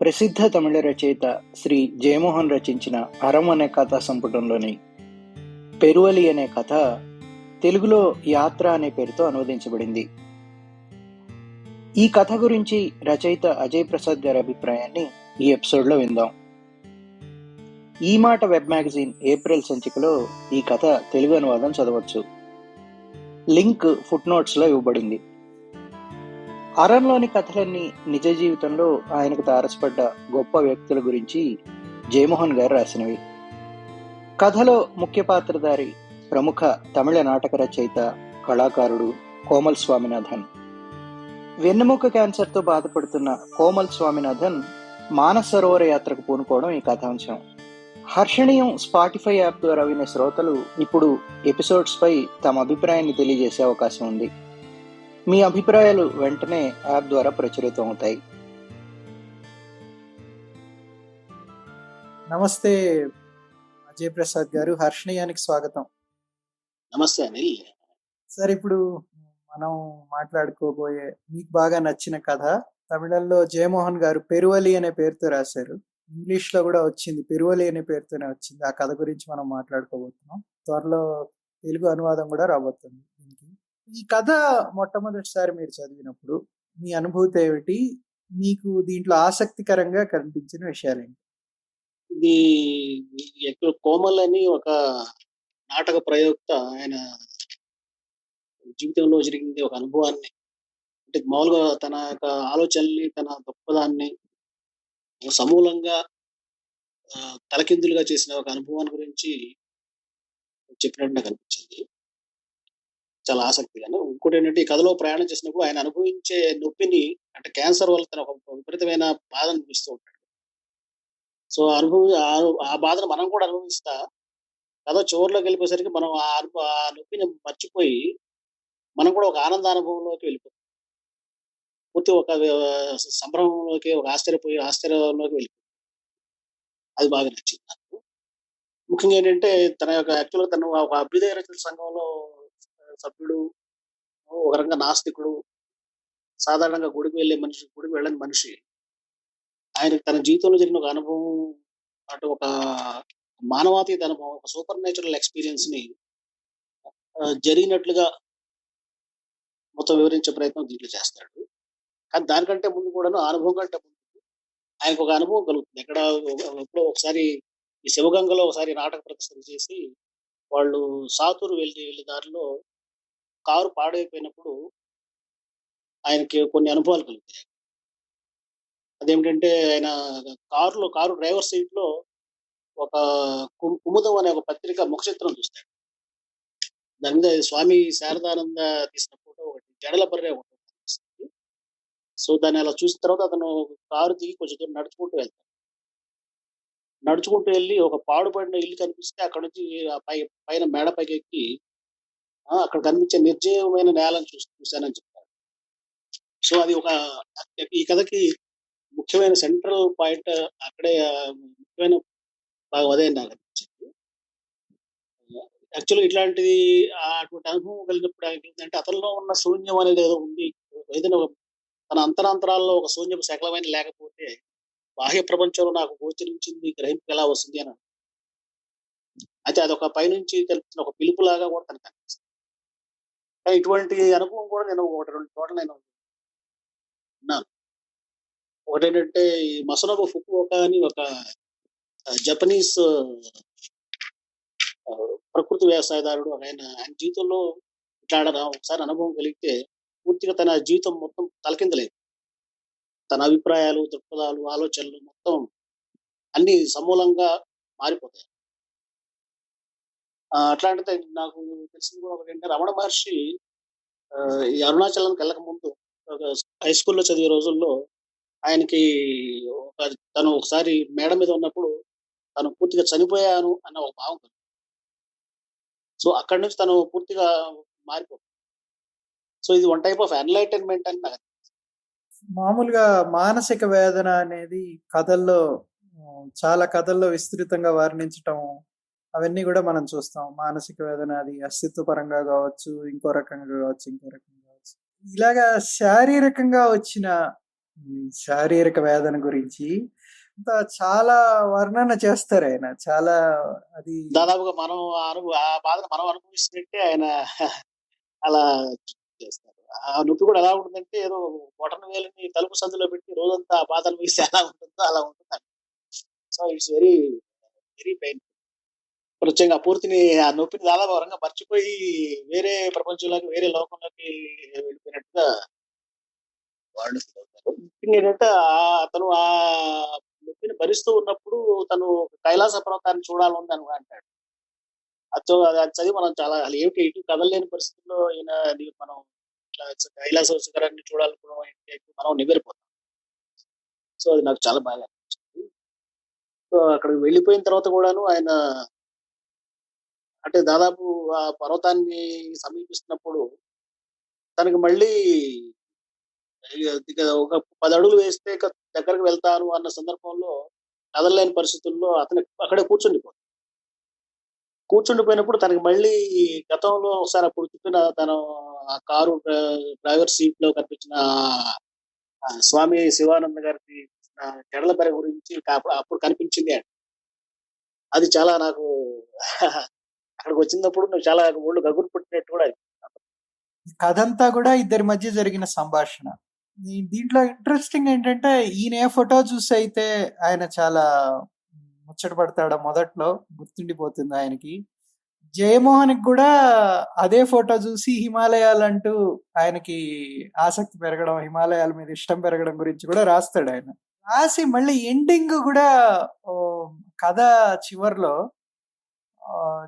ప్రసిద్ధ తమిళ రచయిత శ్రీ జయమోహన్ రచించిన అరం అనే కథా సంపుటంలోని పెరువలి అనే కథ తెలుగులో యాత్ర అనే పేరుతో అనువదించబడింది. ఈ కథ గురించి రచయిత అజయ్ ప్రసాద్ గారి అభిప్రాయాన్ని ఈ ఎపిసోడ్లో విందాం. ఈ మాట వెబ్ మ్యాగజైన్ ఏప్రిల్ సంచికలో ఈ కథ తెలుగు అనువాదం చదవచ్చు. లింక్ ఫుట్ నోట్స్లో ఇవ్వబడింది. అరంలోని కథలన్నీ నిజ జీవితంలో ఆయనకు తారసపడ్డ గొప్ప వ్యక్తుల గురించి జయమోహన్ గారు రాసినవి. కథలో ముఖ్య పాత్రధారి ప్రముఖ తమిళ నాటక రచయిత కళాకారుడు కోమల్ స్వామినాథన్. వెన్నెముక క్యాన్సర్తో బాధపడుతున్న కోమల్ స్వామినాథన్ మానసరోవర యాత్రకు పూనుకోవడం ఈ కథాంశం. హర్షణీయం స్పాటిఫై యాప్ ద్వారా వినే శ్రోతలు ఇప్పుడు ఎపిసోడ్స్పై తమ అభిప్రాయాన్ని తెలియజేసే అవకాశం ఉంది. మీ అభిప్రాయాలు వెంటనే యాప్ ద్వారా ప్రచురితం అవుతాయి. నమస్తే అజయ్ ప్రసాద్ గారు హర్షణీయానికి స్వాగతం. నమస్తే అనిల్. సార్ ఇప్పుడు మనం మాట్లాడుకోబోయే మీకు బాగా నచ్చిన కథ తమిళంలో జయమోహన్ గారు పెరువలి అనే పేరుతో రాశారు. ఇంగ్లీష్లో కూడా వచ్చింది పెరువలి అనే పేరుతోనే వచ్చింది. ఆ కథ గురించి మనం మాట్లాడుకోబోతున్నాం. త్వరలో తెలుగు అనువాదం కూడా రాబోతుంది. ఈ కథ మొట్టమొదటిసారి మీరు చదివినప్పుడు మీ అనుభూతి ఏమిటి? మీకు దీంట్లో ఆసక్తికరంగా కనిపించిన విషయాలు ఏంటి ఇది ఎక్కువ కోమల్ అని ఒక నాటక ప్రయోక్త ఆయన జీవితంలో జరిగింది ఒక అనుభవాన్ని. అంటే మామూలుగా తన యొక్క ఆలోచనల్ని తన గొప్పదాన్ని సమూలంగా తలకిందులుగా చేసిన ఒక అనుభవాన్ని గురించి చెప్పినట్టు నాకు అనిపించింది. చాలా ఆసక్తిగాను ఇంకోటి ఏంటంటే ఈ కథలో ప్రయాణం చేసినప్పుడు ఆయన అనుభవించే నొప్పిని అంటే క్యాన్సర్ వల్ల తన ఒక విపరీతమైన బాధ అనిపిస్తూ ఉంటాడు సో అనుభవి ఆ- ఆ బాధను మనం కూడా అనుభవిస్తా కథ చివరిలోకి వెళ్ళిపోయేసరికి మనం ఆ అనుభవ ఆ నొప్పిని మర్చిపోయి మనం కూడా ఒక ఆనంద అనుభవంలోకి వెళ్ళిపోతాం. పూర్తి ఒక సంభ్రమంలోకి ఒక ఆశ్చర్యపోయి ఆశ్చర్యంలోకి వెళ్ళిపోతాం. అది బాగా నచ్చింది నాకు. ముఖ్యంగా ఏంటంటే తన యొక్క యాక్చువల్గా తను ఒక అభ్యుదయ రచన సంఘంలో సభ్యుడు ఒక రకంగా నాస్తికుడు సాధారణంగా గుడికి వెళ్ళే మనిషి గుడికి వెళ్ళని మనిషి. ఆయన తన జీవితంలో జరిగిన ఒక అనుభవం అటు ఒక మానవాతీత అనుభవం ఒక సూపర్ న్యాచురల్ ఎక్స్పీరియన్స్ని జరిగినట్లుగా మొత్తం వివరించే ప్రయత్నం దీంట్లో చేస్తాడు. కానీ దానికంటే ముందు కూడాను అనుభవం కంటే ముందు ఆయనకు ఒక అనుభవం కలుగుతుంది. ఎక్కడ ఎప్పుడో ఒకసారి ఈ శివగంగలో ఒకసారి నాటక ప్రదర్శన చేసి వాళ్ళు సాతూరు వెళ్ళి వెళ్ళే దారిలో కారు పాడైపోయినప్పుడు ఆయనకి కొన్ని అనుభవాలు కలుగుతాయి. అదేమిటంటే ఆయన కారులో కారు డ్రైవర్ సీట్లో ఒక కుముదం అనే ఒక పత్రిక ముఖచిత్రం చూస్తాడు. దాని మీద స్వామి శారదానంద తీసిన ఫోటో ఒకటి జడల బర్రె ఒకటి సో దాన్ని అలా చూసిన తర్వాత అతను కారు దిగి కొంచెం దూరం నడుచుకుంటూ వెళ్తాడు. నడుచుకుంటూ వెళ్ళి ఒక పాడుపడిన ఇల్లు కనిపిస్తే అక్కడ నుంచి పై పైన మేడ పైకి ఎక్కి అక్కడ కనిపించే నిర్జీవమైన నేలను చూసి చూశానని చెప్తారు సో అది ఒక ఈ కథకి ముఖ్యమైన సెంట్రల్ పాయింట్ అక్కడే ముఖ్యమైన భాగం అదే నాకు అనిపించింది. యాక్చువల్గా ఇట్లాంటిది అటువంటి అనుభవం కలిగినప్పుడు ఏంటంటే అతనిలో ఉన్న శూన్యం అనేది ఏదో ఉంది. ఏదైనా తన అంతరాంతరాల్లో ఒక శూన్యం సకలమైన లేకపోతే బాహ్య ప్రపంచంలో నాకు గోచరించింది గ్రహింపు ఎలా వస్తుంది అని అయితే అదొక పైనుంచి కల్పించిన ఒక పిలుపులాగా కూడా తనకు అనిపిస్తుంది. కానీ ఇటువంటి అనుభవం కూడా నేను ఒకటి రెండు చోట్ల నేను విన్నాను. ఒకటేంటంటే ఈ అని ఒక జపనీస్ ప్రకృతి వ్యవసాయదారుడు ఆయన ఆయన జీవితంలో ఇట్లాడన ఒకసారి అనుభవం కలిగితే పూర్తిగా తన జీవితం మొత్తం తలకిందలేదు. తన అభిప్రాయాలు దృక్పథాలు ఆలోచనలు మొత్తం అన్ని సమూలంగా మారిపోతాయి. అట్లాంటిది నాకు తెలిసింది కూడా ఒకటి ఏంటంటే రమణ మహర్షి ఆ, ఈ అరుణాచలానికి వెళ్ళక ముందు హై స్కూల్లో చదివే రోజుల్లో ఆయనకి ఒక తను ఒకసారి మేడ మీద ఉన్నప్పుడు తను పూర్తిగా చనిపోయాను అన్న ఒక భావం కలిగింది సో అక్కడి నుంచి తను పూర్తిగా మారిపోతుంది. సో ఇది వన్ టైప్ ఆఫ్ ఎన్లైటన్మెంట్ అని నాకు మామూలుగా మానసిక వేదన అనేది కథల్లో చాలా కథల్లో విస్తృతంగా వర్ణించటం అవన్నీ కూడా మనం చూస్తాం. మానసిక వేదన అది అస్తిత్వపరంగా కావచ్చు ఇంకో రకంగా కావచ్చు ఇంకో రకంగా కావచ్చు. ఇలాగా శారీరకంగా వచ్చిన శారీరక వేదన గురించి చాలా వర్ణన చేస్తారు ఆయన. చాలా అది దాదాపుగా మనం ఆ అనుభవ ఆ బాధను మనం అనుభవిస్తున్నట్టే ఆయన అలా చేస్తారు. ఆ నొప్పి కూడా ఎలా ఉంటుందంటే ఏదో బొటన వేలని తలుపు సందులో పెట్టి రోజంతా ఆ బాధ అనుభవిస్తే ఎలా ఉంటుందో అలా ఉంటుంది so it's very very pain ప్రత్యేకంగా ఆ పూర్తిని ఆ నొప్పిని దాదాపు వరంగా మర్చిపోయి వేరే ప్రపంచంలోకి వేరే లోకంలోకి వెళ్ళిపోయినట్టుగా వాళ్ళు ఫీల్ అవుతారు. ముఖ్యంగా ఏంటంటే అతను ఆ నొప్పిని భరిస్తూ ఉన్నప్పుడు తను కైలాస పర్వతాన్ని చూడాలని అని అంటాడు. అది అది చదివి మనం చాలా అసలు ఏమిటి? ఇటు కదలలేని పరిస్థితుల్లో ఈయన మనం ఇట్లా కైలాస శిఖరాన్ని చూడాలనుకోవడం ఏంటి? మనం నివ్వెరిపోతాం. సో అది నాకు చాలా బాగా అనిపించింది. సో అక్కడికి వెళ్ళిపోయిన తర్వాత కూడాను ఆయన అంటే దాదాపు ఆ పర్వతాన్ని సమీపిస్తున్నప్పుడు తనకి మళ్ళీ ఒక పది అడుగులు వేస్తే దగ్గరకు వెళ్తాను అన్న సందర్భంలో కదలలేని పరిస్థితుల్లో అతను అక్కడే కూర్చుండిపోతాడు. కూర్చుండిపోయినప్పుడు తనకి మళ్ళీ గతంలో ఒకసారి అప్పుడు చెప్పిన తను ఆ కారు డ్రైవర్ సీట్లో కనిపించిన స్వామి శివానంద గారికి జడల బెర గురించి అప్పుడు కనిపించింది అది చాలా నాకు అక్కడికి వచ్చినప్పుడు నువ్వు చాలా ఒళ్ళు గగురు పుట్టినట్టు కూడా కథంతా కథ అంతా కూడా ఇద్దరి మధ్య జరిగిన సంభాషణ. దీంట్లో ఇంట్రెస్టింగ్ ఏంటంటే ఈయన ఏ ఫోటో చూసి అయితే ఆయన చాలా ముచ్చట పడతాడో మొదట్లో గుర్తుండిపోతుంది ఆయనకి. జయమోహన్కి కూడా అదే ఫోటో చూసి హిమాలయాలు అంటూ ఆయనకి ఆసక్తి పెరగడం హిమాలయాల మీద ఇష్టం పెరగడం గురించి కూడా రాస్తాడు ఆయన. రాసి మళ్ళీ ఎండింగ్ కూడా కథ చివర్లో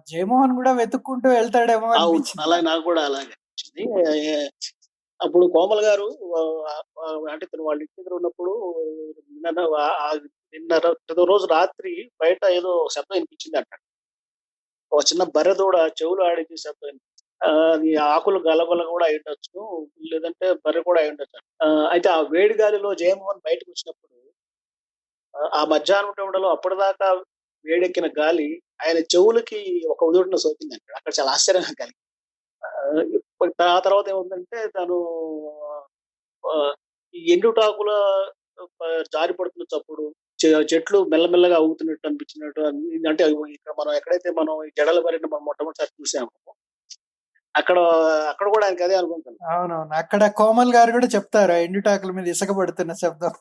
జయమోహన్ కూడా వెతుక్కుంటూ వెళ్తాడేమో అలాగే నాకు కూడా అలాగే అప్పుడు కోమల్ గారు అంటే తను వాళ్ళ ఇంటి దగ్గర ఉన్నప్పుడు నిన్న నిన్న రోజు రాత్రి బయట ఏదో శబ్దం వినిపించింది అంట ఒక చిన్న బర్రె దూడ చెవులు ఆడించి శబ్దం అది ఆకులు గలగల కూడా అయి ఉండొచ్చు లేదంటే బర్రె కూడా అయి ఉండొచ్చు. అయితే ఆ వేడి గాలిలో జయమోహన్ బయటకు వచ్చినప్పుడు ఆ, ఆ మధ్యాహ్నం టైంలో అప్పటిదాకా వేడెక్కిన గాలి ఆయన చెవులకి ఒక ఉదుటిన సోకింది అంటాడు అక్కడ చాలా ఆశ్చర్యంగా కలిగి ఆ, తర్వాత ఏముందంటే తను ఎండుటాకుల జారి పడుతున్న చప్పుడు చెట్లు మెల్లమెల్లగా ఊగుతున్నట్టు అనిపించినట్టు అంటే ఇక్కడ మనం ఎక్కడైతే మనం ఈ జడల బరిని మనం మొట్టమొదటిసారి చూసాము అక్కడ అక్కడ కూడా ఆయనకి అదే అనుకుంటాను అవునవును. అక్కడ కోమల్ గారు కూడా చెప్తారు ఎండుటాకుల మీద ఇసుక పడుతున్న శబ్దం.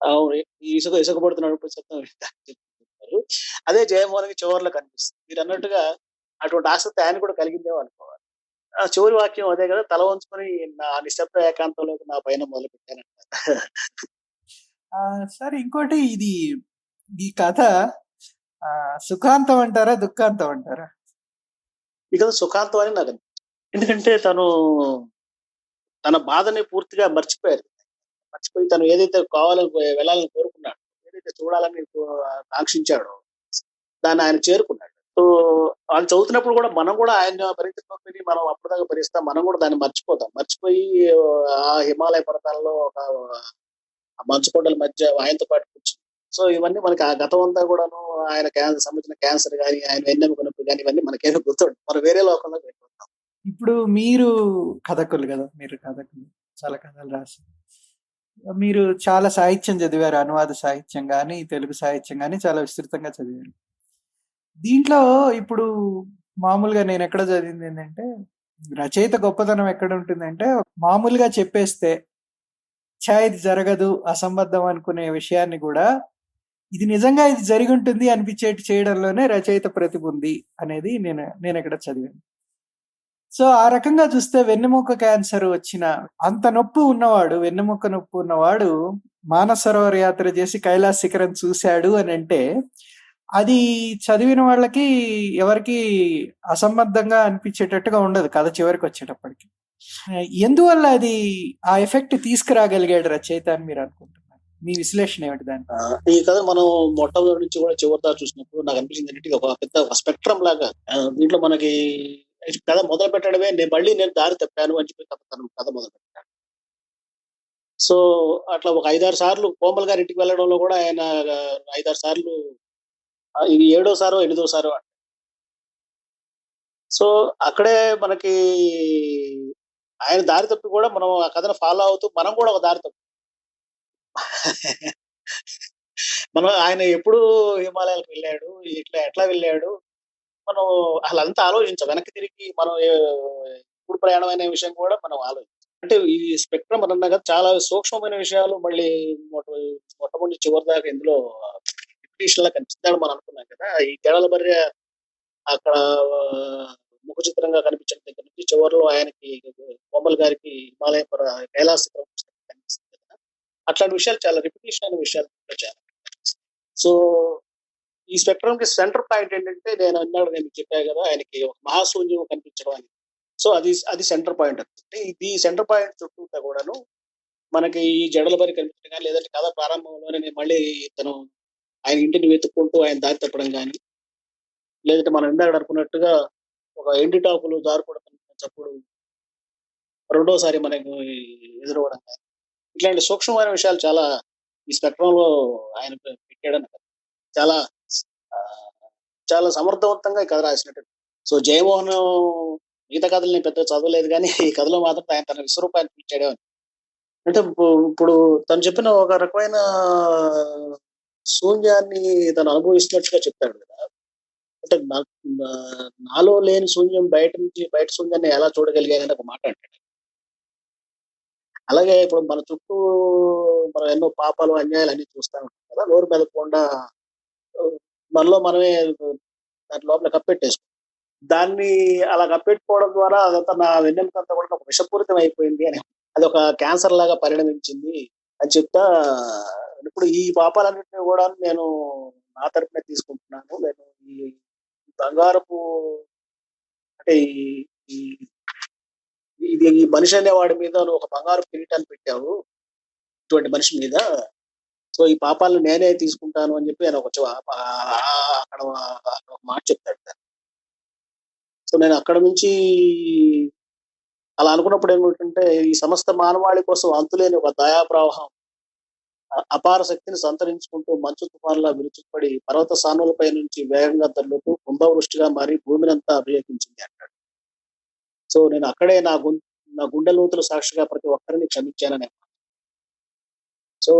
అవును. ఈ ఇసుక ఇసుక పడుతున్నప్పుడు శబ్దం చెప్తారు అదే జయమోహన్కి చివరిలో కనిపిస్తుంది. మీరు అన్నట్టుగా అటువంటి ఆసక్తి ఆయన కూడా కలిగిందేమో అనుకోవాలి. ఆ చివరి వాక్యం అదే కదా తల వంచుకొని నా నిశ్శబ్ద ఏకాంతంలోకి నా పైన మొదలు పెట్టానంట ఆ, సరే ఇంకోటి ఇది ఈ కథ ఆ, సుఖాంతం అంటారా దుఃఖాంతం అంటారా? ఇక సుఖాంతం అని నాకు. ఎందుకంటే తను తన బాధని పూర్తిగా మర్చిపోయారు మర్చిపోయి తను ఏదైతే కావాలని వెళ్ళాలని కోరుకున్నాడు చూడాలని కో- దాన్ని ఆయన చేరుకున్నాడు. సో వాళ్ళు చదువుతున్నప్పుడు కూడా మనం కూడా ఆయన భరించకపోతే మనం అప్పటిదాకా భరిస్తాం మనం కూడా దాన్ని మర్చిపోతాం. మర్చిపోయి ఆ హిమాలయ పర్వతాల్లో ఒక మంచు కొండల మధ్య ఆయనతో పాటు కూర్చుంది సో ఇవన్నీ మనకి ఆ గతం అంతా కూడాను ఆయన క్యాన్సర్ సంబంధించిన క్యాన్సర్ కానీ ఆయన వెన్నెముక నొప్పి కానీ ఇవన్నీ మనకేమో గుర్తుండదు మనం వేరే లోకంలో వెళ్ళిపోతాం. ఇప్పుడు మీరు కథకులు కదా మీరు కథకులు చాలా కథలు రాసి మీరు చాలా సాహిత్యం చదివారు అనువాద సాహిత్యం కానీ తెలుగు సాహిత్యం కానీ చాలా విస్తృతంగా చదివారు. దీంట్లో ఇప్పుడు మామూలుగా నేను ఎక్కడ చదివింది ఏంటంటే రచయిత గొప్పతనం ఎక్కడ ఉంటుందంటే మామూలుగా చెప్పేస్తే ఛా ఇది జరగదు అసంబద్ధం అనుకునే విషయాన్ని కూడా ఇది నిజంగా ఇది జరిగి ఉంటుంది అనిపించేటి చేయడంలోనే రచయిత ప్రతిభ ఉంది అనేది నేను నేను ఎక్కడ చదివాను. సో ఆ రకంగా చూస్తే వెన్నెముక క్యాన్సర్ వచ్చిన అంత నొప్పి ఉన్నవాడు వెన్నెముక నొప్పి ఉన్నవాడు మానసరోవర యాత్ర చేసి కైలాస శిఖరం చూశాడు అని అంటే అది చదివిన వాళ్ళకి ఎవరికి అసంబద్ధంగా అనిపించేటట్టుగా ఉండదు కథ చివరికి వచ్చేటప్పటికి. ఎందువల్ల అది ఆ ఎఫెక్ట్ తీసుకురాగలిగాడు రచయిత అని మీరు అనుకుంటున్నారు? మీ విశ్లేషణ ఏమిటి దాని ఈ కథ మనం మొట్టమొదటి నుంచి కూడా చివరిదా చూసినప్పుడు నాకు అనిపించింది ఏంటంటే ఒక పెద్ద స్పెక్ట్రమ్ లాగా దీంట్లో మనకి కథ మొదలు పెట్టడమే నేను మళ్ళీ నేను దారి తప్పాను అని చెప్పి కథ తను కథ మొదలు పెట్టాను సో అట్లా ఒక ఐదారు సార్లు కోమల్ గారి ఇంటికి వెళ్ళడంలో కూడా ఆయన ఐదారు సార్లు ఇది ఏడో సారో ఎనిమిదో సారో అంట. సో అక్కడే మనకి ఆయన దారి తప్పి కూడా మనం ఆ కథను ఫాలో అవుతూ మనం కూడా ఒక దారి తప్పి. మనం ఆయన ఎప్పుడు హిమాలయాలకు వెళ్ళాడు ఇట్లా ఎట్లా వెళ్ళాడు మనం అసలు అంతా ఆలోచించాం. వెనక్కి తిరిగి మనం ఇప్పుడు ప్రయాణం అనే విషయం కూడా మనం ఆలోచించాం అంటే ఈ స్పెక్ట్రమ్ అన్నా కదా చాలా సూక్ష్మమైన విషయాలు మళ్ళీ మొట్టమొదటి చివరి దాకా ఇందులో రిపిటేషన్ లా కనిపిస్తాడు మనం అనుకున్నాం కదా. ఈ కేరళ భార్య అక్కడ ముఖ చిత్రంగా కనిపించిన దగ్గర నుంచి చివరిలో ఆయనకి కోమల్ గారికి హిమాలయ కైలాస కనిపిస్తుంది కదా. అట్లాంటి విషయాలు చాలా రిపిటేషన్ అయిన విషయాలు చాలా సో ఈ స్పెక్ట్రమ్కి సెంటర్ పాయింట్ ఏంటంటే నేను అన్నాడు నేను చెప్పాను కదా ఆయనకి ఒక మహాశూన్యం కనిపించడం అని. సో అది అది సెంటర్ పాయింట్ అంటే ఇది సెంటర్ పాయింట్ చుట్టూ కూడాను మనకి ఈ జడల బరి కనిపించడం కానీ లేదంటే కథ ప్రారంభంలోనే నేను మళ్ళీ తను ఆయన ఇంటిని వెతుక్కుంటూ ఆయన దారి తప్పడం కానీ లేదంటే మనం ఇందాక అనుకున్నట్టుగా ఒక ఎండి టాపులు జారుకోవడం చప్పుడు రెండోసారి మనకు ఎదురవ్వడం కానీ ఇట్లాంటి సూక్ష్మమైన విషయాలు చాలా ఈ స్పెక్ట్రమ్లో ఆయన పెట్టాడని చాలా చాలా సమర్థవంతంగా ఈ కథ రాసినట్టు. సో జయమోహన్ మిగతా కథలు నేను పెద్ద చదవలేదు కానీ ఈ కథలో మాత్రం ఆయన తన విశ్వరూపాన్ని పిలిచాడే అని అంటే ఇప్పుడు తను చెప్పిన ఒక రకమైన శూన్యాన్ని తను అనుభవిస్తున్నట్టుగా చెప్తాడు కదా. అంటే నాలో లేని శూన్యం బయట నుంచి బయట శూన్యాన్ని ఎలా చూడగలిగానని ఒక మాట అంటాడు. అలాగే ఇప్పుడు మన చుట్టూ మనం ఎన్నో పాపాలు అన్యాయాలు అన్ని చూస్తా ఉంటాం కదా. నోరు మెదకుండా మనలో మనమే దాని లోపల కప్పెట్టేసుకో. దాన్ని అలా కప్పెట్టుకోవడం ద్వారా అదంతా నా వెన్నెముకంతా కూడా ఒక విషపూరితం అయిపోయింది అని అది ఒక క్యాన్సర్ లాగా పరిణమించింది అని చెప్తా ఇప్పుడు ఈ పాపాలన్నింటినీ కూడా నేను నా తరపునే తీసుకుంటున్నాను. నేను ఈ బంగారపు అంటే ఈ ఇది ఈ మనిషి అనేవాడి మీద నువ్వు ఒక బంగారు కిరీటాన్ని పెట్టావు. ఇటువంటి మనిషి మీద సో ఈ పాపాలను నేనే తీసుకుంటాను అని చెప్పి ఆయన ఒక అక్కడ ఒక మాట చెప్తాడు సో నేను అక్కడ నుంచి అలా అనుకున్నప్పుడు ఏమిటంటే ఈ సమస్త మానవాళి కోసం అంతులేని ఒక దయా ప్రవాహం అపార శక్తిని సంతరించుకుంటూ మంచు తుఫాన్లా విరుచుకుపడి పర్వత సానులపై నుంచి వేగంగా తల్లుతూ కుంభవృష్టిగా మారి భూమినంతా అభిషేకించింది అంటాడు. సో నేను అక్కడే నా గు నా గుండె లోతుల సాక్షిగా ప్రతి ఒక్కరిని క్షమించానని సో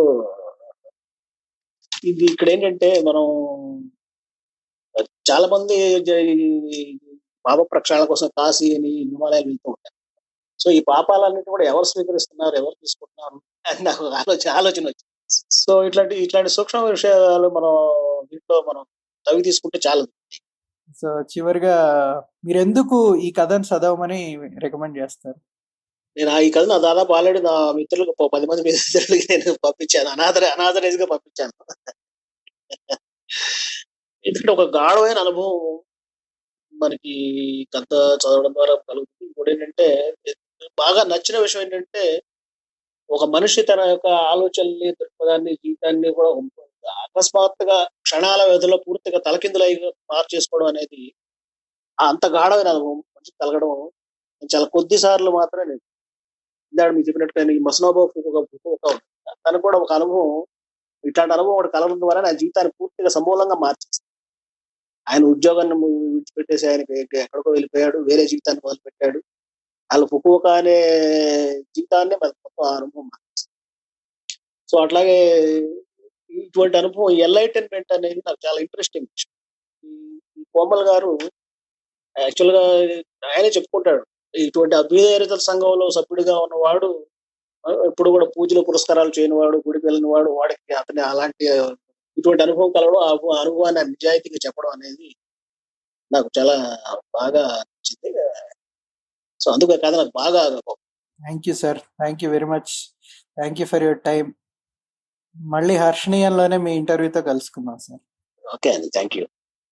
ఇది ఇక్కడ ఏంటంటే మనం చాలా మంది పాప ప్రక్షాళన కోసం కాశీ అని హిమాలయాలు వెళ్తూ ఉంటారు. సో ఈ పాపాలన్నిటి కూడా ఎవరు స్వీకరిస్తున్నారు ఎవరు తీసుకుంటున్నారు అని నాకు ఆలోచన ఆలోచన వచ్చింది. సో ఇట్లాంటి ఇట్లాంటి సూక్ష్మ విషయాలు మనం దీంట్లో మనం తవి తీసుకుంటే చాలా. సో చివరిగా మీరు ఎందుకు ఈ కథను చదవమని రికమెండ్ చేస్తారు? నేను ఆ ఈ కథ నా దాదాపు ఆల్రెడీ నా మిత్రులకు పది మంది మిత్రులకి నేను పంపించాను. అనాథ అనాథరైజ్గా పంపించాను. ఎందుకంటే ఒక గాఢమైన అనుభవం మనకి కథ చదవడం ద్వారా కలుగుతుంది. ఇంకోటి ఏంటంటే బాగా నచ్చిన విషయం ఏంటంటే ఒక మనిషి తన యొక్క ఆలోచనల్ని దృక్పథాన్ని జీవితాన్ని కూడా అకస్మాత్తుగా క్షణాల వ్యవధిలో పూర్తిగా తలకిందులై మార్చేసుకోవడం అనేది అంత గాఢమైన అనుభవం మంచి కలగడం చాలా కొద్ది సార్లు మాత్రమే నేను ఇందాక మీకు చెప్పినట్టుగా ఈ మసనాబాబు ఒక ఒక తనకు కూడా ఒక అనుభవం ఇట్లాంటి అనుభవం ఒకటి కలగడం ద్వారా నా జీవితాన్ని పూర్తిగా సమూలంగా మార్చేసింది ఆయన ఉద్యోగాన్ని విడిచిపెట్టేసి ఆయన ఎక్కడికో వెళ్ళిపోయాడు వేరే జీవితాన్ని మొదలుపెట్టాడు. వాళ్ళు ఫుకువక అనే జీవితాన్ని మరి అనుభవం మార్చేసింది సో అట్లాగే ఇటువంటి అనుభవం ఎన్లైటన్మెంట్ అనేది నాకు చాలా ఇంట్రెస్టింగ్ విషయం. ఈ- కోమల్ గారు యాక్చువల్గా ఆయనే చెప్పుకుంటాడు. ఇటువంటి అభ్యుదయ సంఘంలో సభ్యుడిగా ఉన్నవాడు ఎప్పుడు కూడా పూజలు పురస్కారాలు చేయని వాడు గుడికి వెళ్ళిన వాడు వాడికి అతని అలాంటి ఇటువంటి అనుభవం కలవడం ఆ అను- అనుభవాన్ని నిజాయితీగా చెప్పడం అనేది నాకు చాలా బాగా నచ్చింది. సో అందుకు కథ నాకు బాగా thank you sir thank you very much thank you for your time మళ్ళీ హర్షణీయంలోనే మీ ఇంటర్వ్యూతో కలుసుకుందాం సార్ ఓకే అండి. Thank you